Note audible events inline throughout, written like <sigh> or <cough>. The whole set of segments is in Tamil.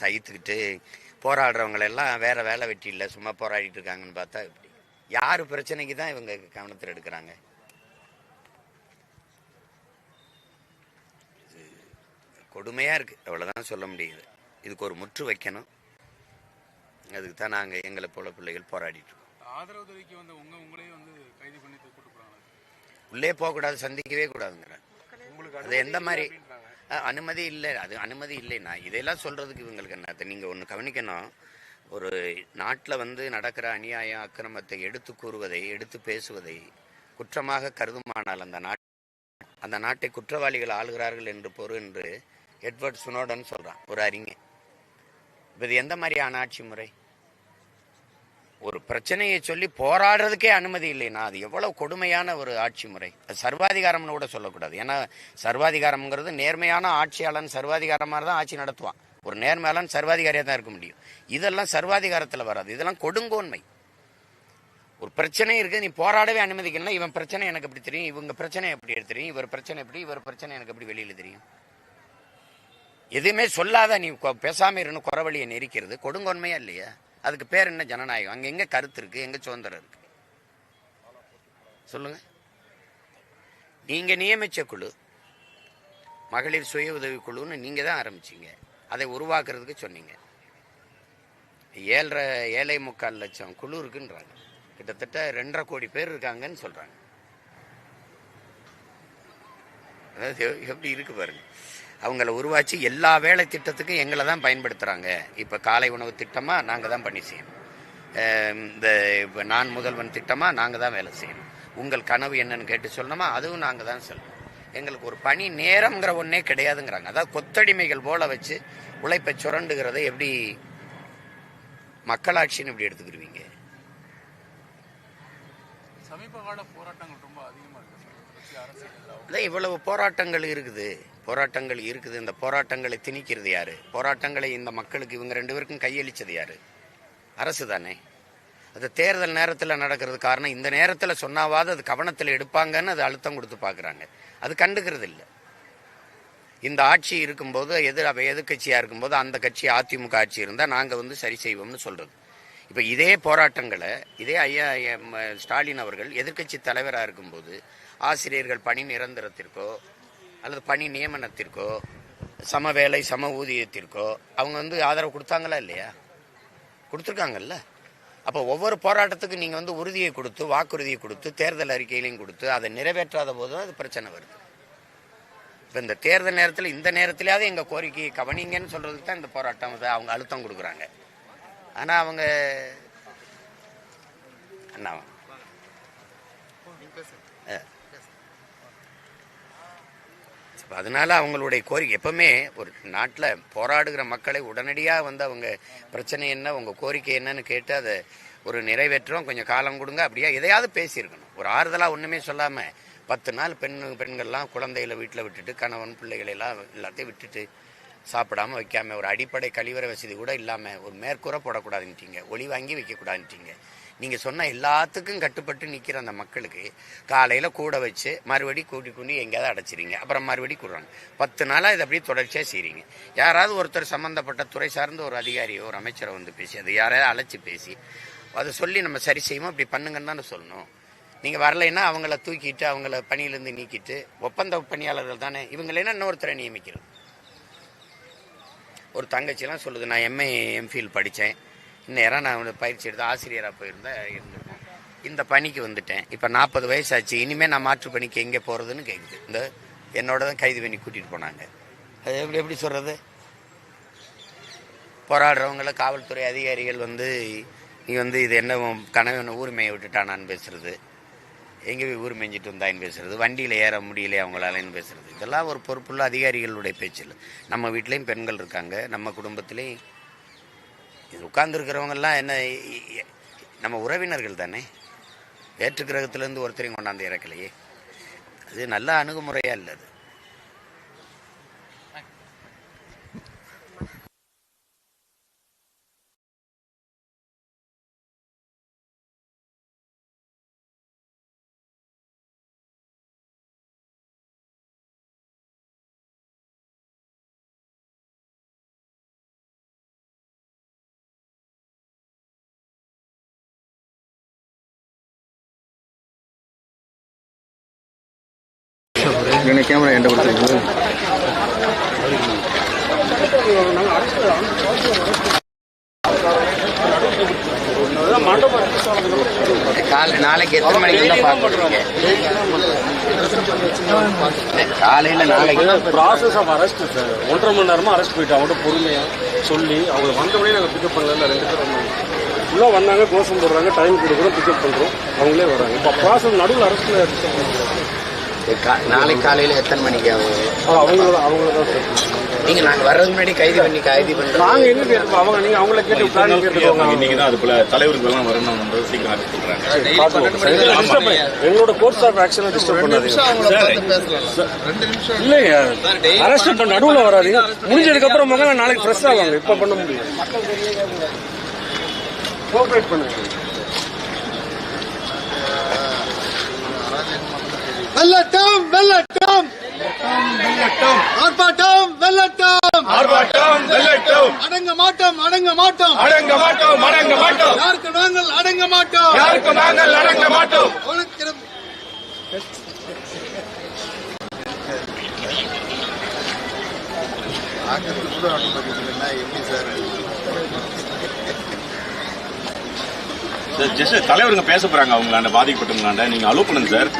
சகித்துக்கிட்டு போராடுறவங்களெல்லாம் வேற வேலை வெட்டி இல்லை சும்மா போராடிட்டு இருக்காங்கன்னு பார்த்தா இப்படி யார் பிரச்சனைக்கு தான் இவங்க கவனத்தில் எடுக்கிறாங்க? இது கொடுமையா இருக்கு. அவ்வளவுதான் சொல்ல முடியுது. இதுக்கு ஒரு முற்று வைக்கணும். அதுக்கு தான் நாங்கள் எங்களை போல பிள்ளைகள் போராடிட்டு இருக்கோம். உள்ளே போகக்கூடாது சந்திக்கவே கூடாதுங்கிறாங்க அது எந்த மாதிரி அனுமதி இல்லை. அது அனுமதி இல்லைண்ணா இதெல்லாம் சொல்கிறதுக்கு இவங்களுக்கு என்ன? நீங்கள் ஒன்று கவனிக்கணும். ஒரு நாட்டில் வந்து நடக்கிற அநியாயம் அக்கிரமத்தை எடுத்து கூறுவதை எடுத்து பேசுவதை குற்றமாக கருதுமானால் அந்த நாட் அந்த நாட்டை குற்றவாளிகள் ஆளுகிறார்கள் என்று பொருள் என்று எட்வர்ட் சுனோடன் சொல்கிறான் ஒரு அறிஞர் இது எந்த மாதிரியான ஆட்சி முறை? ஒரு பிரச்சனையை சொல்லி போராடுறதுக்கே அனுமதி இல்லைன்னா அது எவ்வளவு கொடுமையான ஒரு ஆட்சி முறை. அது சர்வாதிகாரம்னு கூட சொல்லக்கூடாது. ஏன்னா சர்வாதிகாரம்ங்கிறது நேர்மையான ஆட்சியாளன் சர்வாதிகாரமாக தான் ஆட்சி நடத்துவான். ஒரு நேர்மையாளன் சர்வாதிகாரியாக தான் இருக்க முடியும். இதெல்லாம் சர்வாதிகாரத்தில் வராது. இதெல்லாம் கொடுங்கோன்மை. ஒரு பிரச்சனை இருக்குது நீ போராடவே அனுமதிக்கணும்னா இவன் பிரச்சனை எனக்கு எப்படி தெரியும்? இவங்க பிரச்சனை எப்படி தெரியும் இவர் பிரச்சனை எப்படி? இவர் பிரச்சனை எனக்கு எப்படி வெளியில் தெரியும்? எதுவுமே சொல்லாத நீ பேசாமல் இருந்து குறவழியை நெரிக்கிறது கொடுங்கோன்மையா இல்லையா? அதுக்கு பேர் என்ன ஜனநாயகம்? அங்கே எங்கே கருத்து இருக்குது எங்கே சுதந்திரம் இருக்கு? சொல்லுங்கள் நீங்கள் நியமித்த குழு மகளிர் சுய உதவி குழுன்னு நீங்கள் தான் ஆரம்பிச்சீங்க. அதை உருவாக்குறதுக்கு சொன்னீங்க. ஏழரை ஏழை முக்கால் லட்சம் குழு இருக்குன்றாங்க. கிட்டத்தட்ட ரெண்டரை கோடி பேர் இருக்காங்கன்னு சொல்கிறாங்க அதாவது எப்படி இருக்கு பாருங்க. அவங்கள உருவாச்சு எல்லா வேலை திட்டத்துக்கும் எங்களை தான் பயன்படுத்துறாங்க. இப்ப காலை உணவு திட்டமா நாங்க தான் பண்ணி செய்யணும். இந்த இப்ப நான் முதல்வன் திட்டமா நாங்க தான் வேலை செய்யணும். உங்கள் கனவு என்னன்னு கேட்டு சொல்லணுமா? அதுவும் நாங்க தான் சொல்லணும். எங்களுக்கு ஒரு பணி நேரம்ங்கிற ஒன்னே கிடையாதுங்கிறாங்க. அதாவது கொத்தடிமைகள் போல வச்சு உழைப்பை சுரண்டுகிறதை எப்படி மக்களாட்சின்னு இப்படி எடுத்துக்கிருவீங்க சமீப கால போராட்டங்கள் ரொம்ப அதிகமா இருக்கு சார். கட்சி அரசியல் எதிராக அதான் இவ்வளவு போராட்டங்கள் இருக்குது. போராட்டங்கள் இருக்குது. இந்த போராட்டங்களை திணிக்கிறது யாரு? போராட்டங்களை இந்த மக்களுக்கு இவங்க ரெண்டு பேருக்கும் கையளிச்சது யாரு? அரசு தானே. அது தேர்தல் நேரத்தில் நடக்கிறது காரணம். இந்த நேரத்தில் சொன்னாவாது அது கவனத்தில் எடுப்பாங்கன்னு அது அழுத்தம் கொடுத்து பார்க்குறாங்க. அது கண்டுக்கிறது இல்லை இந்த ஆட்சி இருக்கும்போது எதிர் அவ எதிர்கட்சியாக இருக்கும்போது அந்த கட்சி அதிமுக ஆட்சி இருந்தால் நாங்கள் வந்து சரி செய்வோம்னு சொல்கிறது இப்போ இதே போராட்டங்களை இதே ஐயா ஸ்டாலின் அவர்கள் எதிர்க்கட்சி தலைவராக இருக்கும்போது ஆசிரியர்கள் பணி நிரந்தரத்திற்கோ அல்லது பணி நியமனத்திற்கோ சம வேலை சம ஊதியத்திற்கோ அவங்க வந்து ஆதரவு கொடுத்தாங்களா இல்லையா? கொடுத்துருக்காங்கல்ல. அப்போ ஒவ்வொரு போராட்டத்துக்கும் நீங்கள் வந்து உறுதியை கொடுத்து வாக்குறுதியை கொடுத்து தேர்தல் அறிக்கையிலையும் கொடுத்து அதை நிறைவேற்றாத போது தான் அது பிரச்சனை வருது. இப்போ இந்த தேர்தல் நேரத்தில் இந்த நேரத்திலேயாவது எங்கள் கோரிக்கையை கவனிங்கன்னு சொல்கிறதுக்கு தான் இந்த போராட்டம் அவங்க அழுத்தம் கொடுக்குறாங்க. ஆனால் அவங்க அண்ணா அஹ். அப்ப அதனால அவங்களுடைய கோரிக்கை. எப்பவுமே ஒரு நாட்டில் போராடுகிற மக்களை உடனடியாக வந்து அவங்க பிரச்சனை என்ன உங்கள் கோரிக்கை என்னன்னு கேட்டு அதை ஒரு நிறைவேற்றோம் கொஞ்சம் காலம் கொடுங்க. அப்படியா? எதையாவது பேசியிருக்கணும். ஒரு ஆறுதலாக ஒன்றுமே சொல்லாமல் பத்து நாள் பெண் பெண்கள்லாம் குழந்தைகளை வீட்டில் விட்டுட்டு கணவன் பிள்ளைகளெல்லாம் எல்லாத்தையும் விட்டுட்டு சாப்பிடாம வைக்காமல் ஒரு அடிப்படை கழிவறை வசதி கூட இல்லாமல் ஒரு மேற்கூரை போடக்கூடாதுன்ட்டீங்க. ஒளி வாங்கி வைக்கக்கூடாதுன்ட்டீங்க. நீங்கள் சொன்ன எல்லாத்துக்கும் கட்டுப்பட்டு நிற்கிற அந்த மக்களுக்கு காலையில் கூட வச்சு மறுபடி கூட்டி கொண்டு எங்கேயாவது அடைச்சிறீங்க அப்புறம் மறுபடி கூடுறாங்க. பத்து நாளாக இதை அப்படியே தொடர்ச்சியாக செய்கிறீங்க யாராவது ஒருத்தர் சம்மந்தப்பட்ட துறை சார்ந்த ஒரு அதிகாரியோ ஒரு அமைச்சரை வந்து பேசி அதை யாரையாவது அழைச்சி பேசி அதை சொல்லி நம்ம சரி செய்வோம் இப்படி பண்ணுங்கன்னு தானே சொல்லணும். நீங்கள் வரலைன்னா அவங்கள தூக்கிட்டு அவங்கள பணியிலேருந்து நீக்கிட்டு ஒப்பந்த பணியாளர்கள் தானே இவங்களேனா இன்னொருத்தரை நியமிக்கிறது? ஒரு தங்கச்சிலாம் சொல்லுது நான் எம்ஏ எம்ஃபில் படித்தேன் நேராக நான் வந்து பயிற்சி எடுத்து ஆசிரியராக போயிருந்தேன் இருந்திருக்கேன். இந்த பணிக்கு வந்துட்டேன். இப்போ நாற்பது வயசாச்சு. இனிமேல் நான் மாற்று பணிக்கு எங்கே போகிறதுன்னு கேட்குது இந்த என்னோட தான் கைது பண்ணி கூட்டிகிட்டு போனாங்க. அது எப்படி எப்படி சொல்கிறது போராடுறவங்கள காவல்துறை அதிகாரிகள் வந்து நீ வந்து இது என்ன கனவு கணவன் ஊர் விட்டுட்டானான்னு பேசுறது. எங்கே போய் ஊர் மேய்ஞ்சிட்டு வந்தாயின்னு பேசுறது. வண்டியில் ஏற முடியலையே அவங்களாலன்னு பேசுறது. இதெல்லாம் ஒரு பொறுப்புள்ள அதிகாரிகளுடைய பேச்சு நம்ம வீட்லேயும் பெண்கள் இருக்காங்க. நம்ம குடும்பத்துலேயும் இது உட்கார்ந்துருக்கிறவங்கெல்லாம் என்ன நம்ம உறவினர்கள் தானே? வேற்று கிரகத்திலேருந்து ஒருத்தரையும் கொண்டாந்து இறக்கலையே. அது நல்ல அணுகுமுறையாக இல்லை அது? கேமரா என்கிட்ட கொடுத்துருக்கு நாளைக்கு எத்தனை மணிக்கு தான் காலையில் நாளைக்கு ப்ராசஸ் ஆஃப் அரெஸ்ட் சார் ஒன்றரை மணி நேரமா அரெஸ்ட் போயிட்டு அவங்கள்ட்ட பொறுமையா சொல்லி அவங்க வந்தவொடனே நாங்கள் பிக்கப் பண்ணல ரெண்டு பேரும் ஃபுல்லாக வந்தாங்க கோஷம் போடுறாங்க டைம் கொடுக்குறோம் பிக்கப் பண்ணுறோம் அவங்களே வராங்க. இப்போ ப்ராசஸ் நடுவில் அரெஸ்ட்டில் நாளைக்கு காலையில் எத்தனை மணிக்கு ஆகும்? அவங்கள அவங்கள தான் சார். நீங்கள் நாங்கள் வர்றதுக்கு முன்னாடி கைது பண்ணி கைது பண்ணுறோம் நாங்கள் எங்கே கேட்டுப்போம் அவங்க நீங்கள் அவங்கள கேட்டு பிளான் கேட்டுக்கோங்க இன்னைக்கு தான் அது போல தலைவருக்கு எல்லாம் வரணும் சீக்கிரம். எங்களோட கோர்ஸ் ஆஃப் ஆக்ஷனை டிஸ்டர்ப் பண்ணாதீங்க. இல்லைங்க. அரெஸ்ட் பண்ண நடுவில் வராதீங்க. முடிஞ்சதுக்கு அப்புறம் மகன் நாளைக்கு ஃப்ரெஷ் ஆவாங்க. இப்போ பண்ண முடியும் கோஆப்ரேட் பண்ணுங்க. வெள்ளட்டம் வெள்ளட்டம். ஆர்ப்பாட்டம் வெள்ளட்டம். ஆர்ப்பாட்டம் வெள்ளட்டும். அடங்க மாட்டோம் அடங்க மாட்டோம். அடங்க மாட்டோம் அடங்க மாட்டோம். யாருக்கு நாங்கள் அடங்க மாட்டோம்? யாருக்கு நாங்கள் அடங்க மாட்டோம்? உனக்கு ஜஸ்ட் தலைவருங்க பேச போறாங்க அவங்களாண்ட பாதிக்கப்பட்டவங்களாண்ட. நீங்க அலோ பண்ணுங்க சார்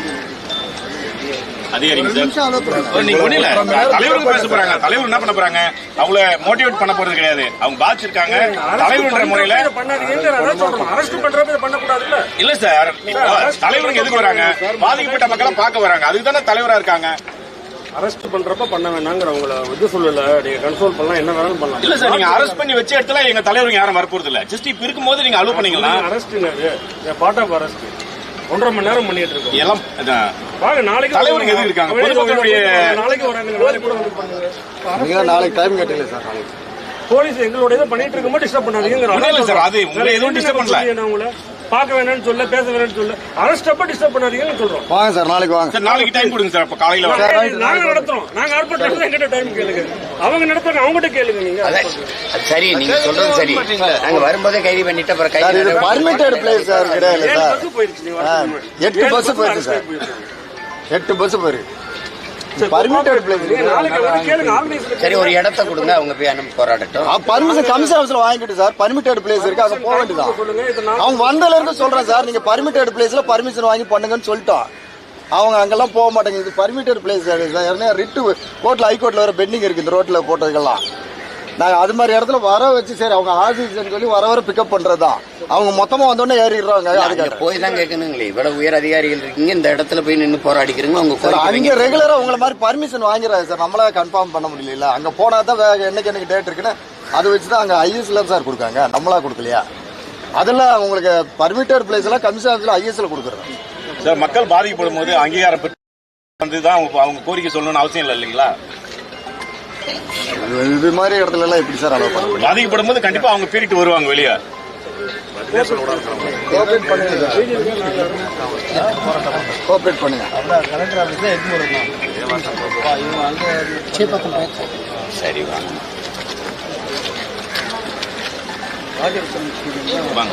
அதிகாரிங்க சார். ஓ, நீங்க ஒண்ணு இல்ல தலைவருங்க பேச போறாங்க. தலைவர் என்ன பண்ண போறாங்க? அவங்கள மோட்டிவேட் பண்ண போறது கிடையாது. அவங்க பாதிச்சிருக்காங்க தலைவர்ன்ற முறையில அரெஸ்ட் இல்ல சார் இப்போ தலைவருங்க எதுக்கு வராங்க? பாதிக்கப்பட்ட மக்களை பார்க்க வராங்க. அதுக்கு தானே தலைவரா இருக்காங்க. அரெஸ்ட் பண்றப்ப பண்ண வேணாங்கிற அவங்கள இது சொல்லல. நீங்க கன்ட்ரோல் பண்ணலாம். என்ன வேணாலும் பண்ணலாம். இல்ல சார் நீங்க அரெஸ்ட் பண்ணி வச்ச இடத்துல எங்க தலைவருங்க யாரும் வரப்போறது இல்ல ஜஸ்ட் இப்ப இருக்கும்போது நீங்க அலோ பண்ணீங்களா அரெஸ்ட்ங்க பார்ட் ஆஃப் அரெஸ்ட் ஒன்றரை மணி நேரம் பண்ணிட்டு இருக்கோம். எல்லாம். வாங்க நாளைக்கு தலைவருங்க எதுக்கு இருக்காங்க? பொதுமக்களுடைய- நாளைக்கு வராங்க நாளைக்கு கூட வந்து பண்ணுங்க நீங்க நாளைக்கு டைம் கேட்டீங்க சார் நாளைக்கு. போலீஸ் எங்களோட இதை பண்ணிட்டு இருக்கும்போது டிஸ்டர்ப் பண்ணாதீங்க சார், அது உங்களை எதுவும் disturb பண்ணல. பார்க்க வேணாம்னு சொல்ல பேச வேணாம்னு சொல்ல. அரெஸ்ட் அப்ப டிஸ்டர்ப் பண்ணாதீங்கன்னு சொல்றோம். வாங்க சார் நாளைக்கு வாங்க. சார் நாளைக்கு டைம் கொடுங்க சார் அப்ப காலையில வர நாங்க நடத்துறோம். நாங்க ஆர்ப்பாட்டம் எங்கிட்ட டைம் கேளுங்க. அவங்க நடத்துறாங்க அவங்ககிட்ட கேளுங்க நீங்க சரி நீங்க சொல்றது சரி. நாங்க வரும்போதே கைது பண்ணிட்டு அப்புறம் கைது பர்மிட்டட் பிளேஸ் சார் கிடையாது சார். போயிருச்சு. எட்டு பஸ் arrest சார். எட்டு பஸ் போயிருக்கு. பர்மிட்டட் பிளேஸ் நீங்க நாளைக்கு வந்து கேளுங்க ஆர்கனைசர் சரி ஒரு இடத்த கொடுங்க அவங்க போய் அனுப்பி போராடட்டும். பர்மிஷன் கமிஷன் ஆஃபீஸ்ல வாங்கிட்டு சார். பர்மிட்டட் பிளேஸ் இருக்கு அங்க போக வேண்டியதான் அவங்க வந்ததுல இருந்து சொல்றேன் சார் நீங்க பர்மிட்டட் பிளேஸ்ல பர்மிஷன் வாங்கி பண்ணுங்கன்னு சொல்லிட்டோம். அவங்க அங்கெல்லாம் போக மாட்டாங்க இது பர்மிட்டட் பிளேஸ் ரிட்டு கோர்ட்ல ஹைகோர்ட்ல வர பெண்டிங் இருக்கு இந்த ரோட்ல போட்டதுக்கெல்லாம். நாங்க அது மாதிரி இடத்துல வர வச்சு சரி அவங்க ஆஃபீஸ்னு சொல்லி வர வர பிக்கப் பண்றதுதான். அவங்க மொத்தமா வந்தோடனே ஏறிடுறாங்க அங்க அதுக்காக போய் தான் கேட்கணுங்களே. இவ்வளவு உயர் அதிகாரிகள் இருக்கீங்க இந்த இடத்துல போய் நின்று போராடிக்கிறீங்க உங்க சார் கோரிக்கை அங்க வைங்க. ரெகுலரா உங்களை மாதிரி பர்மிஷன் வாங்கிறாங்க சார். நம்மளால கன்ஃபார்ம் பண்ண முடியல அங்க போனா தான் என்னைக்கு என்னைக்கு டேட் இருக்குன்னு அதை வச்சு தான் அங்க ஐஎஸ்ல சார் கொடுக்காங்க. நம்மளா கொடுக்கலையா? அதெல்லாம் உங்களுக்கு பர்மிட்டட் பிளேஸ் எல்லாம் கமிஷன் ஆஃபீஸ்ல ஐஎஸ்ல கொடுக்குறோம். சார் மக்கள் பாதிக்கப்படும் போது அங்கீகாரம் பெற்று வந்து தான் அவங்க அவங்க கோரிக்கை சொல்லணும்னு அவசியம் இல்லை இல்லைங்களா? இது- மாதிரி இடத்துல எல்லாம் எப்படி சார் அலோவ் பண்ண பாதிக்கப்படும் போது கண்டிப்பா அவங்க பீரிட்டு வருவாங்க வெளியே. கோஆப்ரேட் பண்ணுங்க. கோஆப்ரேட் பண்ணுங்க. சரி வாங்க வாங்க.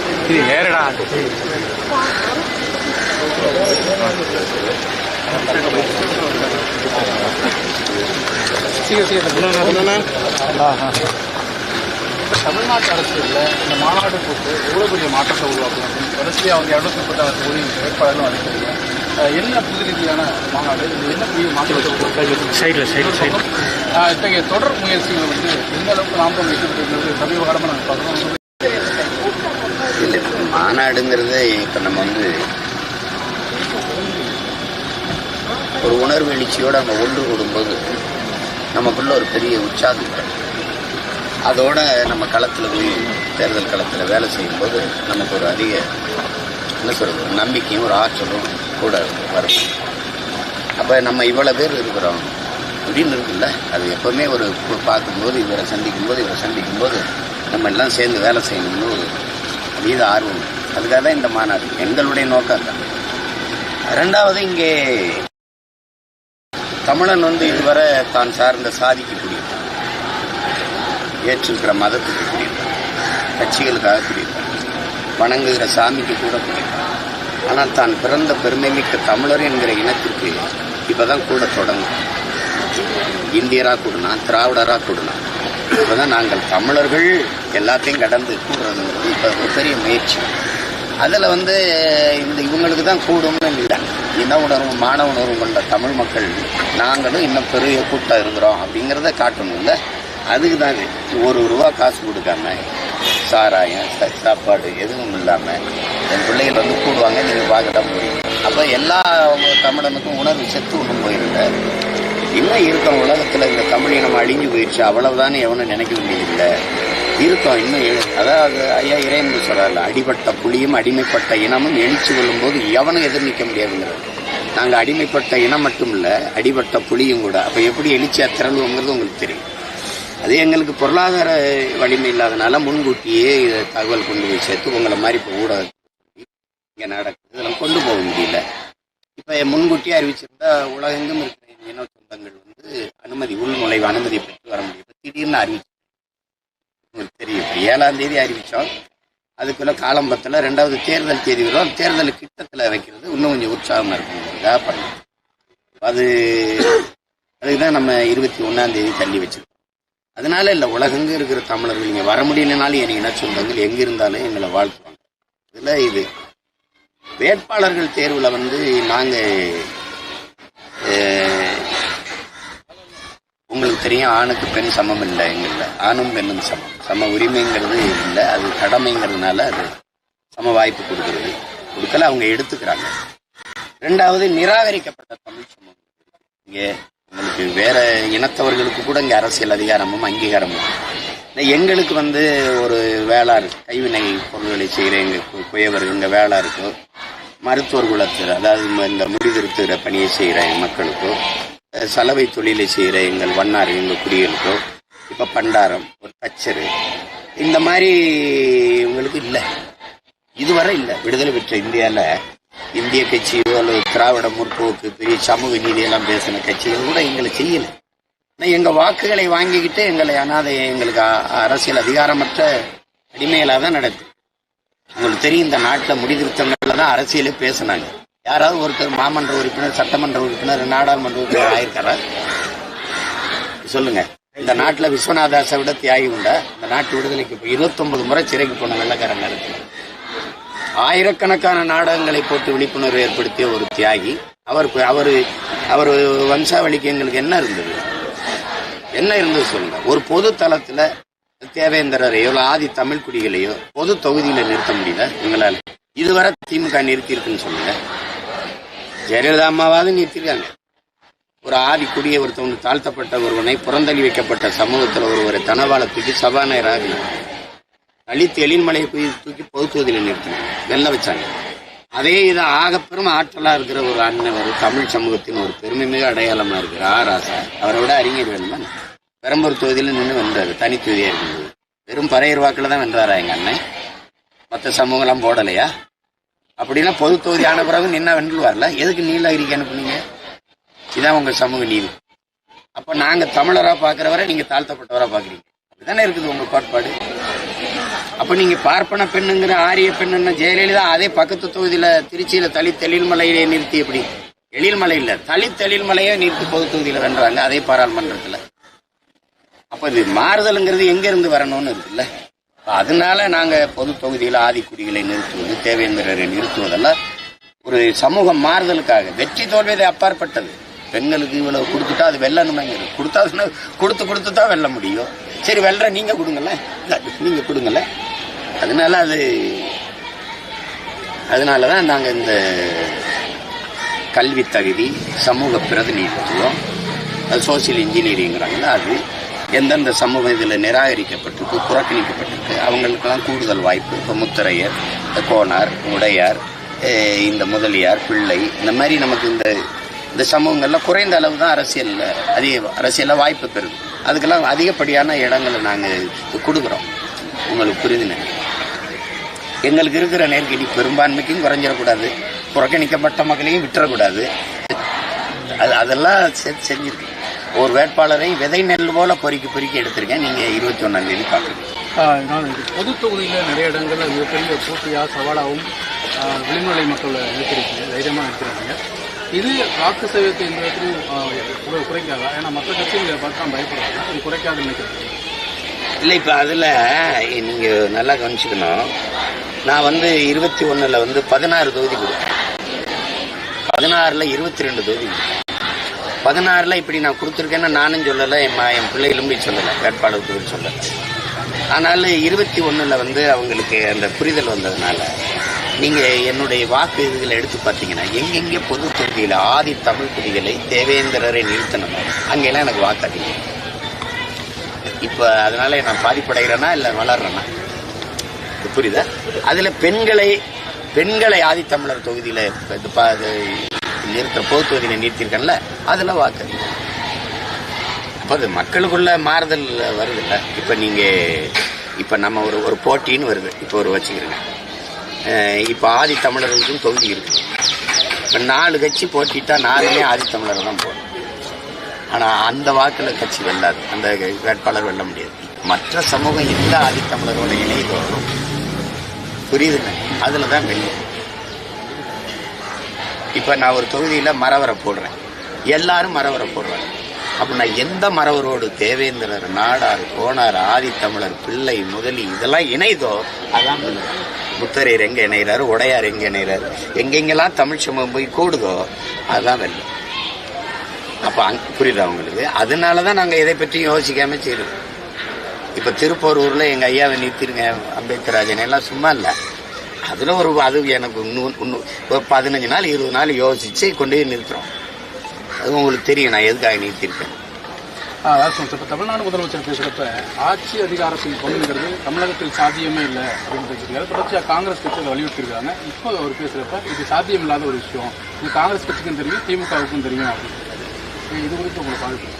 நான் அண்ணன் தமிழ்நாட்டு அரசியல்ல இந்த மாநாடு கூட்டு எவ்வளவு பெரிய மாற்றத்தை உருவாக்கும் கடைசியாக அவங்க இரநூத்தி முப்பத்தாறு கோடி வேட்பாளர்களும் அறிவிக்கிறீங்க அஹ் என்ன புது ரீதியான மாநாடு? இது என்ன பெரிய மாற்றத்தை சைடுல சைடு சைடு இத்தகைய தொடர் முயற்சிகள் வந்து எந்த அளவுக்கு நாம் வைக்கப்பட்டிருக்கிறது சமீப காலமாக நாங்கள் பார்க்குறோம். மாநாடுங்கிறது இப்போ நம்ம வந்து ஒரு உணர்வு எழுச்சியோடு நம்ம ஒன்று கூடும்போது நமக்குள்ள ஒரு பெரிய உற்சாகம் அதோட நம்ம களத்தில் போய் தேர்தல் களத்தில் வேலை செய்யும்போது நமக்கு ஒரு அதிக என்ன சொல்கிறது நம்பிக்கையும் ஒரு ஆற்றலும் கூட வரும். அப்போ நம்ம இவ்வளோ பேர் இருக்கிறோம் அப்படின்னு இருக்குல்ல? அது எப்போவுமே ஒரு பார்க்கும்போது இவரை சந்திக்கும் போது இவரை சந்திக்கும் போது நம்ம எல்லாம் சேர்ந்து வேலை செய்யணும்னு ஒரு அதீத ஆர்வம். அதுக்காக தான் இந்த மாநாடு. எங்களுடைய நோக்கம் தான் ரெண்டாவது இங்கே தமிழன் வந்து இதுவரை தான் சார்ந்த சாதிக்கு குடியிருக்கான் ஏற்றிருக்கிற மதத்துக்கு குடியிருக்கான் கட்சிகளுக்காக குடியிருக்கான் வணங்குகிற சாமிக்கு கூட குடியிருக்கான் ஆனால் தான் பிறந்த பெருமைமிக்க தமிழர் என்கிற இனத்திற்கு இப்போதான் கூட தொடங்கும். இந்தியராக கூடனா திராவிடராக கூடனா இப்போதான் நாங்கள் தமிழர்கள் எல்லாத்தையும் கடந்து கூடுறதுங்கிறது இப்போ ஒரு பெரிய முயற்சி. அதில் வந்து இந்த இவங்களுக்கு தான் கூடும்னு இல்லை. இன உணர்வு மாண உணர்வு கொண்ட தமிழ் மக்கள் நாங்களும் இன்னும் பெரிய கூட்டம் இருக்கிறோம் அப்படிங்கிறத காட்டணும்ல. அதுக்கு தான் ஒரு ரூபா காசு கொடுக்காம சாராயம் சாப்பாடு எதுவும் இல்லாமல் என் பிள்ளைகள் வந்து கூடுவாங்க நீங்கள் பார்க்க தான் போறீங்க அப்போ எல்லா தமிழனுக்கும் உணர்வு செத்து ஒன்றும் போயிருந்த இன்னும் இருக்கிற உலகத்தில் இந்த தமிழ் இனம் அழிஞ்சு போயிடுச்சு அவ்வளவுதான் எவனும் நினைக்க வேண்டியதில்லை. இருக்கும் இன்னும் அதாவது ஐயா இறையன்பு சொல்றாருல அடிபட்ட புலியும் அடிமைப்பட்ட இனமும் எழுச்சி கொள்ளும்போது எவனும் எதிர் நிற்க முடியாதுங்கிறது நாங்கள் அடிமைப்பட்ட இனம் மட்டும் இல்லை அடிபட்ட புலியும் கூட. அப்போ எப்படி எழுச்சியா திரளுவோங்கிறது உங்களுக்கு தெரியும். அது எங்களுக்கு பொருளாதார வலிமை இல்லாதனால முன்கூட்டியே இதை தகவல் கொண்டு போய் சேர்த்து உங்களை மாதிரி இப்போ ஊடக இங்கே நடக்குது. இதெல்லாம் கொண்டு போக முடியல. இப்போ முன்கூட்டியே அறிவிச்சிருந்தா உலகெங்கும் இருக்கிற இன சொந்தங்கள் வந்து அனுமதி உள்நுழைவு அனுமதி பெற்று வர முடியும் திடீர்னு அறிவிச்சு ஏழாம் தேதி அறிவித்தோம் அதுக்குள்ள காலம்பத்தில் ரெண்டாவது தேர்தல் தேதி வரும். தேர்தல் கிட்டத்தில் வைக்கிறது இன்னும் கொஞ்சம் உற்சாகமாக இருக்குங்கிறதுக்காக பண்ணோம் அது அதுக்கு தான் நம்ம இருபத்தி ஒன்றாம் தேதி தள்ளி வச்சிருக்கோம். அதனால இல்லை உலகங்க இருக்கிற தமிழர்கள் இங்கே வர முடியலனாலும் என் இன சொந்தங்கள் எங்கே இருந்தாலும் எங்களை வாழ்த்துவாங்க. இதில் இது. வேட்பாளர்கள் தேர்வில் வந்து நாங்கள் உங்களுக்கு தெரியும் ஆணுக்கு பெண் சமம் இல்லை எங்களில் ஆணும் பெண்ணும் சமம். சம உரிமைங்கிறது இல்லை. அது கடமைங்கிறதுனால அது சம வாய்ப்பு கொடுக்கறது. கொடுக்கல அவங்க எடுத்துக்கிறாங்க. ரெண்டாவது நிராகரிக்கப்பட்ட தமிழ் சமூகம். இங்கே உங்களுக்கு வேற இனத்தவர்களுக்கு கூட இங்கே அரசியல் அதிகாரமும் அங்கீகாரமும் எங்களுக்கு வந்து ஒரு வேளார் கைவினை பொருள்களை செய்கிற எங்கள் கு- குயவர் எங்கள் வேளாருக்கோ மருத்துவர் குலத்தில் அதாவது இந்த இந்த முடிதிருத்துகிற பணியை செய்கிற மக்களுக்கோ சலவை தொழிலை செய்கிற எங்கள் வண்ணார் எங்கள் குடிகளுக்கோ இப்போ பண்டாரம் ஒரு தச்சர் இந்த மாதிரி உங்களுக்கு இல்லை. இதுவரை இல்லை. விடுதலை பெற்ற இந்தியாவில் இந்திய கட்சியோ அல்லது திராவிட முற்போக்கு பெரிய சமூக நீதி எல்லாம் பேசின கட்சிகள் கூட எங்களை செய்யலை. ஆனால் எங்கள் வாக்குகளை வாங்கிக்கிட்டு எங்களை அனாதை எங்களுக்கு அரசியல் அதிகாரமற்ற அடிமைகளாக தான் நடக்குது. உங்களுக்கு தெரியும் இந்த நாட்டில் முடிதிருத்தங்கள்ல தான் அரசியலே பேசினாங்க. யாராவது ஒருத்தர் மாமன்ற உறுப்பினர் சட்டமன்ற உறுப்பினர் நாடாளுமன்ற உறுப்பினர் ஆயிருக்காரா? சொல்லுங்க. இந்த நாட்டில் விஸ்வநாதாசை விட தியாகி உண்டா இந்த நாட்டு விடுதலைக்கு இப்போ இருபத்தொன்பது முறை சிறைக்கு போன வெள்ளக்காரங்க இருக்கு ஆயிரக்கணக்கான நாடகங்களை போட்டு விழிப்புணர்வு ஏற்படுத்திய ஒரு தியாகி. அவர் அவர் அவர் வம்சாவளிக்கு எங்களுக்கு என்ன இருந்தது? என்ன இருந்தது சொல்லுங்க. ஒரு பொது தளத்தில் தேவேந்திரரையோ ஆதி தமிழ் குடிகளையோ பொது தொகுதியில நிறுத்த முடியல எங்களால். இதுவரை திமுக நிறுத்தி இருக்குன்னு சொல்லுங்க. ஜெயலலிதா அம்மாவாவது நிறுத்திருக்காங்க ஒரு ஆதி குடிய ஒருத்தவங்க தாழ்த்தப்பட்ட ஒருவனை புறந்தள்ளி வைக்கப்பட்ட சமூகத்தில் ஒருவரை தனவாள தூக்கி சபாநாயகராக அழித்து எழில்மலையை போய் தூக்கி பொது நிறுத்தினாங்க வெல்ல வச்சாங்க. அதே இது ஆகப்பெரும் ஆற்றலாக ஆற்றலா இருக்கிற ஒரு அண்ணன் ஒரு தமிழ் சமூகத்தின் ஒரு பெருமை மிக அடையாளமா இருக்கிற ஆ ராசா அவரை விட அறிஞர் வேணுமா? பெரம்பூர் தொகுதியில் நின்று வென்றார் தனித்தொகுதியாக இருக்கும்போது. வெறும் பறையர் வாக்குல தான் வென்றாரா எங்க அண்ணன்? மற்ற சமூகம்லாம் போடலையா? அப்படின்னா பொது தொகுதி ஆன பிறகு நின்னா வென்றுவார்ல? எதுக்கு நீலகிரிக்கு அனுப்புனீங்க? இதான் உங்க சமூக நீதி. அப்ப நாங்க தமிழரா பாக்குறவரை நீங்க தாழ்த்தப்பட்டவரா பாக்குறீங்க. அப்படிதானே இருக்குது உங்க கோட்பாடு? அப்ப நீங்க பார்ப்பன பெண்ணுங்கிற ஆரிய பெண்ணுன்னு ஜெயலலிதா அதே பக்கத்து தொகுதியில திருச்சியில தலித் எழில்மலையிலே நிறுத்தி எப்படி? எழில்மலை இல்ல. தலித் எழில்மலையே நிறுத்தி பொது தொகுதியில வென்றாங்க அதே பாராளுமன்றத்துல. அப்ப இது மாறுதலுங்கிறது எங்க இருந்து வரணும்னு இருக்குல்ல? அதனால நாங்கள் பொது தொகுதியில் ஆதிக்குடிகளை நிறுத்துவது தேவேந்திரரை நிறுத்துவதெல்லாம் ஒரு சமூக மாறுதலுக்காக வெற்றி தோல்வியதை அப்பாற்பட்டது. பெண்களுக்கு இவ்வளவு கொடுத்துட்டா அது வெல்லணுமேங்கிறது கொடுத்தா கொடுத்து கொடுத்து தான் வெல்ல முடியும். சரி வெல்ற நீங்கள் கொடுங்கல்ல நீங்கள் நீங்க கொடுங்கல்ல அதனால அது அதனால தான் நாங்கள் இந்த கல்வி தகுதி சமூக பிரதிநிதித்துவம் அது சோசியல் இன்ஜினியரிங்கிறாங்களா அது எந்தெந்த சமூகம் இதில் நிராகரிக்கப்பட்டிருக்கு புறக்கணிக்கப்பட்டிருக்கு அவங்களுக்கெல்லாம் கூடுதல் வாய்ப்பு. இப்போ முத்தரையர் இந்த கோனார் உடையார் இந்த முதலியார் பிள்ளை இந்த மாதிரி நமக்கு இந்த இந்த சமூகங்கள்லாம் குறைந்த அளவு தான் அரசியலில் அதிக அரசியலில் வாய்ப்பு பெறுது. அதுக்கெல்லாம் அதிகப்படியான இடங்களை நாங்கள் கொடுக்குறோம். உங்களுக்கு புரிதுன எங்களுக்கு இருக்கிற நெருக்கடி பெரும்பான்மைக்கும் குறைஞ்சிடக்கூடாது. புறக்கணிக்கப்பட்ட மக்களையும் விட்டுறக்கூடாது. அது அதெல்லாம் செ- செஞ்சிருக்கு. ஒரு வேட்பாளரையும் விதை நெல் போல பொறுக்கி பொறுக்கி எடுத்திருக்கேன். நீங்கள் இருபத்தி ஒன்றாம் தேதி பார்க்குறீங்க பொது தொகுதியில் நிறைய இடங்கள்ல மிகப்பெரிய போட்டியாக சவாலாகவும் ஆஹ் விளிம்புநிலை மக்களை நிறுத்திருக்கீங்க தைரியமாக நிறுத்திருக்கீங்க இது வாக்கு சதவீதத்தை இந்த குறை- குறைக்காதா? ஏன்னா மற்ற கட்சிகளை பார்த்து தான் பயப்படுறாங்க. இது குறைக்காதுன்னு நினைக்கிறேன் இல்லை இப்போ அதில் நீங்கள் நல்லா கவனிச்சுக்கணும். நான் வந்து இருபத்தி ஒன்றில் வந்து பதினாறு தொகுதி கொடுத்தேன். பதினாறில் இருபத்தி ரெண்டு தொகுதி கொடுத்தேன். பதினாறில் இப்படி நான் கொடுத்துருக்கேன்னு நானும் சொல்லலை என் மா- என் பிள்ளைகளும் போய் சொல்லலை வேட்பாளர் தொகுதி சொல்லலை. ஆனால் இருபத்தி ஒன்றில் வந்து அவங்களுக்கு அந்த புரிதல் வந்ததுனால நீங்கள் என்னுடைய வாக்கு இதுகளை எடுத்து பார்த்தீங்கன்னா எங்கெங்கே பொது தொகுதியில் ஆதி தமிழ் குடிகளை தேவேந்திரரை நிறுத்தணும் அங்கெல்லாம் எனக்கு வாக்கு அதிகம். இப்போ அதனால நான் பாதிப்படைகிறேனா இல்லை வளர்றேனா? புரியுதா? அதில் பெண்களை பெண்களை ஆதித்தமிழர் தொகுதியில் இது இருக்கிற பொது தொகுதியில் நிறுத்தியிருக்கேன்ல அதில் வாக்கு. அப்போது அப்போ அது மக்களுக்குள்ள மாறுதல் வருதுல்ல. இப்போ நீங்கள் இப்போ நம்ம ஒரு ஒரு போட்டின்னு வருது. இப்போ ஒரு வச்சுக்கிறேங்க. இப்போ ஆதி தமிழர்களுக்கும் தொகுதி இருக்கு இப்போ நாலு கட்சி போட்டிட்டா நாலுமே ஆதி தமிழர் தான் போடும் ஆனால் அந்த வாக்கில் கட்சி வெல்லாது. அந்த வேட்பாளர் வெல்ல முடியாது. மற்ற சமூகம் எந்த ஆதித்தமிழரோட இணையதோ புரியுதுங்க. அதில் தான் வெல்லும். இப்போ நான் ஒரு தொகுதியில் மரவரை போடுறேன். எல்லாரும் மரவரை போடுறாங்க அப்போ நான் எந்த மரவரோடு தேவேந்திரர் நாடார் கோணார் ஆதித்தமிழர் பிள்ளை முதலி இதெல்லாம் இணைதோ அதான் புத்தரையர் எங்கே இணைகிறாரு உடையார் எங்கே இணைகிறாரு எங்கெங்கெல்லாம் தமிழ் சமூகம் போய் கூடுதோ அதுதான் வெள்ளம். அப்போ அங் புரியுதா உங்களுக்கு? அதனால தான் நாங்கள் இதை பற்றி யோசிக்காமல் செய்கிறோம் இப்போ திருப்பூரூரில் எங்கள் ஐயாவை நிறுத்திருங்க அம்பேத்கர் ராஜன் எல்லாம் சும்மா இல்லை. அதில் ஒரு அது எனக்கு இன்னும் இன்னும் ஒரு பதினஞ்சு நாள் இருபது நாள் யோசித்து கொண்டு போய் நிறுத்துறோம் அது உங்களுக்கு தெரியும் நான் எதுக்காக நிறுத்தியிருக்கேன்? அதாவது. இப்ப தமிழ்நாடு முதலமைச்சர் பேசுறப்ப ஆட்சி அதிகாரத்தில் பங்குங்கிறது தமிழகத்தில் சாத்தியமே இல்லை அப்படின்னு பேசியிருக்காரு. தொடர்ச்சியாக காங்கிரஸ் கட்சி அதை வலியுறுத்திருக்காங்க இப்போ அவர் பேசுறப்ப இது சாத்தியம் இல்லாத ஒரு விஷயம். இது காங்கிரஸ் கட்சிக்கும் தெரியும் திமுகவுக்கும் தெரியும் அப்படின்னு. இது குறித்து உங்களுக்கு பார்க்க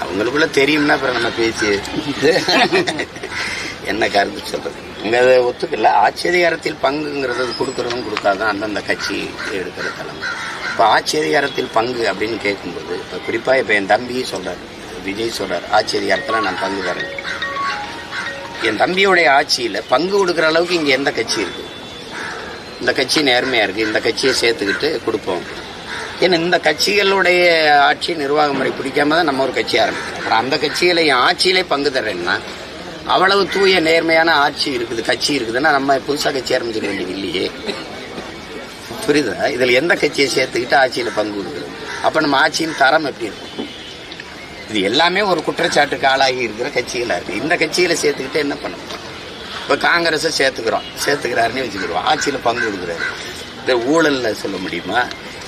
அவங்களுக்குள்ள தெரியும்னா அப்புறம் நம்ம பேசி <laughs> என்ன கருத்து சொல்றது? இங்க அதை ஒத்துக்கல. ஆட்சி அதிகாரத்தில் பங்குங்கிறது கொடுக்கறதும் கொடுக்காதான் அந்தந்த கட்சி எடுக்கிற தலைமை. இப்போ ஆட்சி அதிகாரத்தில் பங்கு அப்படின்னு கேட்கும்போது இப்போ குறிப்பாக இப்போ என் தம்பி சொல்கிறார் விஜய் சொல்கிறார் ஆட்சி அதிகாரத்தில் நான் பங்கு தரேன் என் தம்பியோடைய ஆட்சியில் பங்கு கொடுக்குற அளவுக்கு இங்கே எந்த கட்சி இருக்கு? இந்த கட்சி நேர்மையாக இருக்குது இந்த கட்சியை சேர்த்துக்கிட்டு கொடுப்போம். ஏன்னா இந்த கட்சிகளுடைய ஆட்சி நிர்வாக முறை பிடிக்காம தான் நம்ம ஒரு கட்சி ஆரம்பிக்கிறோம். அப்புறம் அந்த கட்சிகளை என் ஆட்சியிலே பங்கு தர்றேன்னா அவ்வளவு தூய நேர்மையான ஆட்சி இருக்குது கட்சி இருக்குதுன்னா நம்ம புதுசாக கட்சி ஆரம்பிச்சிட வேண்டியது இல்லையே. புரியுதா? இதில் எந்த கட்சியை சேர்த்துக்கிட்டு ஆட்சியில் பங்கு கொடுக்குறது? அப்போ நம்ம ஆட்சியின் தரம் எப்படி இருக்கும்? இது எல்லாமே ஒரு குற்றச்சாட்டுக்கு ஆளாகி இருக்கிற கட்சிகளாக இருக்குது இந்த கட்சியில் சேர்த்துக்கிட்டு என்ன பண்ண இப்போ காங்கிரஸை சேர்த்துக்கிறோம். சேர்த்துக்கிறாருன்னு வச்சுக்கிறோம் ஆட்சியில் பங்கு கொடுக்குறாரு. இந்த ஊழலில் சொல்ல முடியுமா?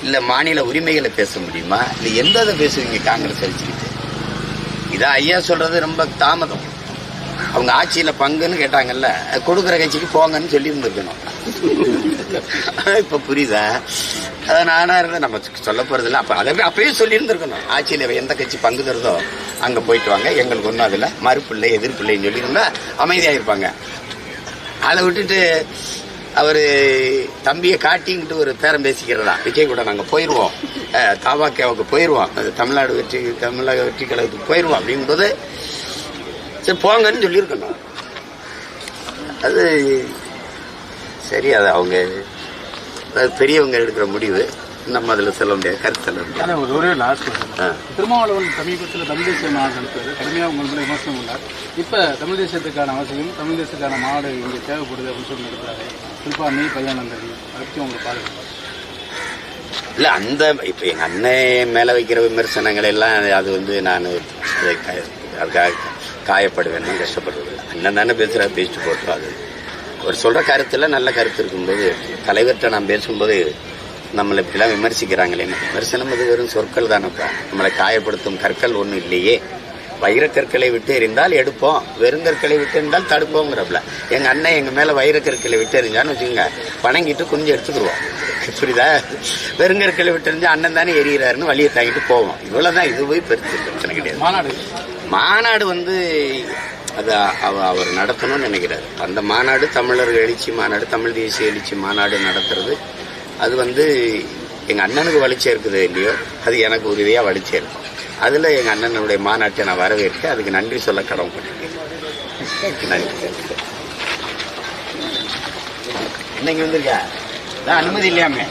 இல்லை மாநில உரிமைகளை பேச முடியுமா? இல்லை எந்த இதை பேசுவீங்க காங்கிரஸ் வச்சுக்கிட்டு இதை ஐயா சொல்கிறது ரொம்ப தாமதம். அவங்க ஆட்சியில பங்குன்னு கேட்டாங்கல்ல கொடுக்குற கட்சிக்கு போங்கன்னு சொல்லி இருந்திருக்கணும் இப்ப புரியுதா? அதை நானா இருந்தேன் நம்ம சொல்ல போறது இல்லை அப்ப அதை அப்பயே சொல்லி இருந்திருக்கணும் ஆட்சியில எந்த கட்சி பங்கு தருதோ அங்க போயிட்டு வாங்க. எங்களுக்கு ஒன்றும் அதுல மறுப்பிள்ளை எதிர்ப்பிள்ளைன்னு சொல்லியிருந்தா அமைதியாக இருப்பாங்க. அதை விட்டுட்டு அவரு தம்பியை காட்டிங்கிட்டு ஒரு பேரம் பேசிக்கிறதா? விஜய் கூட நாங்க போயிடுவோம் தாவாக்கியாவுக்கு போயிடுவோம் அது தமிழ்நாடு வெற்றி தமிழக வெற்றி கழகத்துக்கு போயிடுவோம் அப்படிங்கும்போது சரி போங்கன்னு சொல்லியிருக்கணும். அது சரி அது அவங்க பெரியவங்க எடுக்கிற முடிவு. நம்ம அதில் சொல்ல முடியாது கருத்து சொல்ல முடியாது. ஒரு லாஸ்ட். திருமாவளவன் சமீபத்தில் தமிழ் தேசிய மாநாடு கடுமையாக உங்கள் மேலே விமர்சனம் உள்ளார் இப்போ தமிழ் தேசியத்துக்கான அவசியம் தமிழ் தேசியத்துக்கான மாநாடு இங்கே தேவைப்படுது அப்படின்னு சொல்லி நடத்துறாரு குறிப்பாக மே பதினொன்றாம் தேதி அதை பற்றி உங்களுக்கு பாருங்க. இல்லை அந்த இப்போ எங்கள் அண்ணன் மேலே வைக்கிற விமர்சனங்கள் எல்லாம் அது வந்து நான் அதுக்காக காயப்படுவேன் கஷ்டப்படுவேன். அண்ணன் தானே பேசுகிறா பேசிட்டு போட்டோம் அது. அவர் சொல்கிற கருத்தில் நல்ல கருத்து இருக்கும்போது தலைவர்கிட்ட நான் பேசும்போது நம்மளை இப்படிலாம் விமர்சிக்கிறாங்களே விமர்சனம் அது வெறும் சொற்கள் தானப்பா. நம்மளை காயப்படுத்தும் கற்கள் ஒன்றும் இல்லையே. வைரக்கற்களை விட்டு எறிந்தால் எடுப்போம். வெறுங்கற்களை விட்டு எறிந்தால் தடுப்போங்கிறப்பல. எங்க அண்ணன் எங்க மேல வைரக்கற்களை விட்டு எறிஞ்சான்னு வச்சுக்கோங்க வணங்கிட்டு கொஞ்சம் எடுத்துக்கிடுவோம் புரியுதா? வெறுங்கற்களை விட்டு எறிஞ்சா அண்ணன் தானே எரியிறாருன்னு வழியை தாங்கிட்டு போவோம். இவ்வளவுதான் இது போய் பெருசு பிரச்சனை கிடையாது. மாநாடு. மாநாடு வந்து அது அவர் நடத்தணும்னு நினைக்கிறார். அந்த மாநாடு தமிழர் எழுச்சி மாநாடு தமிழ் தேசிய எழுச்சி மாநாடு நடத்துறது. அது வந்து எங்க அண்ணனுக்கு வலிச்சே இருக்குது இல்லையோ அது எனக்கு உதவியாக வலிச்சே இருக்கும். அதுல எங்க அண்ணனுடைய மாநாட்டை நான் வரவேற்க அதுக்கு நன்றி சொல்ல கடமைப்பட்டிருக்கேன். நன்றி. இன்னைக்கு வந்திருக்கா? அனுமதி இல்லையாமே